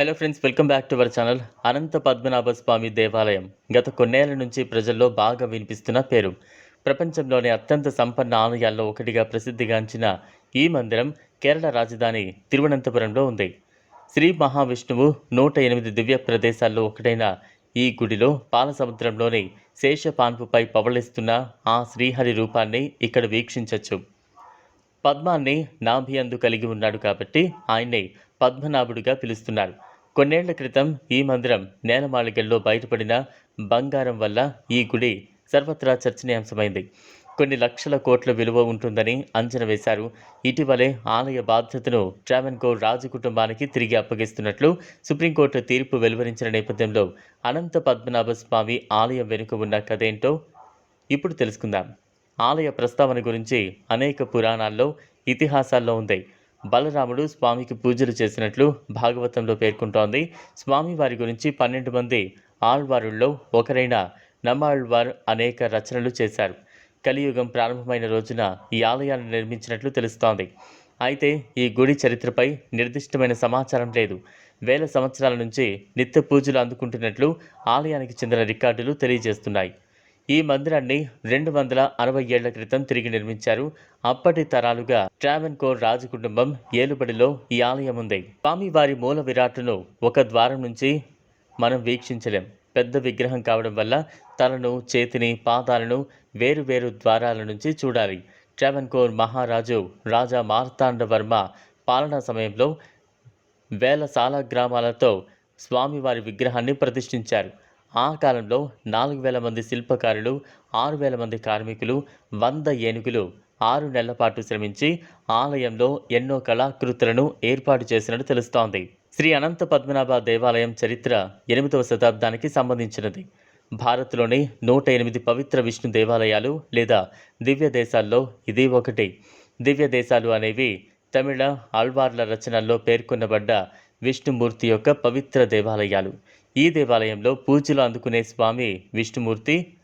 Hello friends welcome back to our channel Anantha Padmanabha Swamy దేవాలయం గత కొన్నేళ్ళ నుంచి ప్రజల్లో బాగా వినిపిస్తున్న పేరు. ప్రపంచంలోని అత్యంత సంపన్న ఆలయాల్లో ఒకటిగా ప్రసిద్ధిగాంచిన ఈ మందిరం కేరళ రాజధాని తిరువనంతపురంలో ఉంది. శ్రీ మహావిష్ణువు నూట ఎనిమిది దివ్య ప్రదేశాల్లో ఒకటైన ఈ గుడిలో పాలసముద్రంలోని శేషపాన్పుపై పవళిస్తున్న ఆ శ్రీహరి రూపాన్ని ఇక్కడ వీక్షించవచ్చు పద్మాన్ని నాభి అందు కలిగి ఉన్నాడు కాబట్టి ఆయన్ని పద్మనాభుడిగా పిలుస్తున్నారు. కొన్నేళ్ళ క్రితం ఈ మందిరం నేలమాళికల్లో బయటపడిన బంగారం వల్ల ఈ గుడి సర్వత్రా చర్చనీయాంశమైంది. కొన్ని లక్షల కోట్ల విలువ ఉంటుందని అంచనా వేశారు. ఇటీవలే ఆలయ బాధ్యతను ట్రావెన్కో రాజు కుటుంబానికి తిరిగి అప్పగిస్తున్నట్లు సుప్రీంకోర్టు తీర్పు వెలువరించిన నేపథ్యంలో అనంత పద్మనాభ స్వామి ఆలయం వెనుక ఉన్న కథేంటో ఇప్పుడు తెలుసుకుందాం. ఆలయ ప్రస్తావన గురించి అనేక పురాణాల్లో ఇతిహాసాల్లో ఉంది. బలరాముడు స్వామికి పూజలు చేసినట్లు భాగవతంలో పేర్కొంటోంది. స్వామి వారి గురించి పన్నెండు మంది ఆళ్వారుల్లో ఒకరైన నమ్మాళ్వార్ అనేక రచనలు చేశారు. కలియుగం ప్రారంభమైన రోజున ఈ ఆలయాన్ని నిర్మించినట్లు తెలుస్తోంది. అయితే ఈ గుడి చరిత్రపై నిర్దిష్టమైన సమాచారం లేదు. వేల సంవత్సరాల నుంచి నిత్య పూజలు అందుకుంటున్నట్లు ఆలయానికి చెందిన రికార్డులు తెలియజేస్తున్నాయి. ఈ మందిరాన్ని రెండు వందల అరవై ఏళ్ళ క్రితం తిరిగి నిర్మించారు. అప్పటి తరాలుగా ట్రావెన్కోర్ రాజు కుటుంబం ఏలుబడిలో ఈ ఆలయం ఉంది. స్వామివారి మూల విరాట్ను ఒక ద్వారం నుంచి మనం వీక్షించలేం. పెద్ద విగ్రహం కావడం వల్ల తలను చేతిని పాదాలను వేరు వేరు ద్వారాల నుంచి చూడాలి. ట్రావెన్కోర్ మహారాజు రాజా మార్తాండవర్మ పాలనా సమయంలో వేల సాల గ్రామాలతో స్వామివారి విగ్రహాన్ని ప్రతిష్ఠించారు. ఆ కాలంలో నాలుగు వేల మంది శిల్పకారులు ఆరు వేల మంది కార్మికులు వంద ఏనుగులు ఆరు నెలల పాటు శ్రమించి ఆలయంలో ఎన్నో కళాకృతులను ఏర్పాటు చేసినట్టు తెలుస్తోంది. శ్రీ అనంత పద్మనాభ దేవాలయం చరిత్ర ఎనిమిదవ శతాబ్దానికి సంబంధించినది. భారత్లోని నూట ఎనిమిది పవిత్ర విష్ణు దేవాలయాలు లేదా దివ్య దేశాల్లో ఇది ఒకటి. దివ్య దేశాలు అనేవి తమిళ అల్వార్ల రచనల్లో పేర్కొనబడ్డ విష్ణుమూర్తి యొక్క పవిత్ర దేవాలయాలు. ఈ దేవాలయంలో పూజలు అందుకునే స్వామి విష్ణుమూర్తి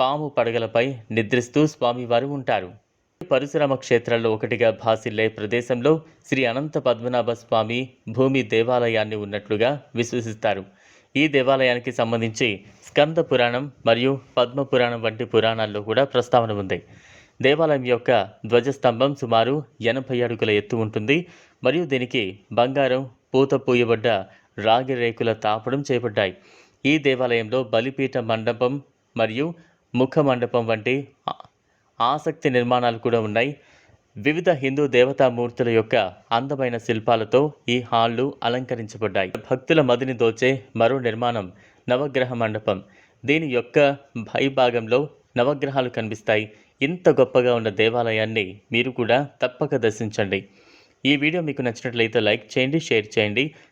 పాము పడగలపై నిద్రిస్తూ స్వామివారు ఉంటారు. పరశురామ క్షేత్రాల్లో ఒకటిగా భాసిల్లే ప్రదేశంలో శ్రీ అనంత పద్మనాభ స్వామి భూమి దేవాలయాన్ని ఉన్నట్లుగా విశ్వసిస్తారు. ఈ దేవాలయానికి సంబంధించి స్కంద పురాణం మరియు పద్మ పురాణం వంటి పురాణాల్లో కూడా ప్రస్తావన ఉంది. దేవాలయం యొక్క ధ్వజస్తంభం సుమారు ఎనభై అడుగుల ఎత్తు ఉంటుంది. మరియు దీనికి బంగారం పూత పూయబడ్డ రాగి రేకుల తాపడం చేపట్టాయి. ఈ దేవాలయంలో బలిపీఠ మండపం మరియు ముఖ మండపం వంటి ఆసక్తి నిర్మాణాలు కూడా ఉన్నాయి. వివిధ హిందూ దేవతామూర్తుల యొక్క అందమైన శిల్పాలతో ఈ హాళ్ళు అలంకరించబడ్డాయి. భక్తుల మదిని దోచే మరో నిర్మాణం నవగ్రహ మండపం. దీని యొక్క భైభాగంలో నవగ్రహాలు కనిపిస్తాయి. ఇంత గొప్పగా ఉన్న దేవాలయాన్ని మీరు కూడా తప్పక దర్శించండి. ఈ వీడియో మీకు నచ్చినట్లయితే లైక్ చేయండి షేర్ చేయండి.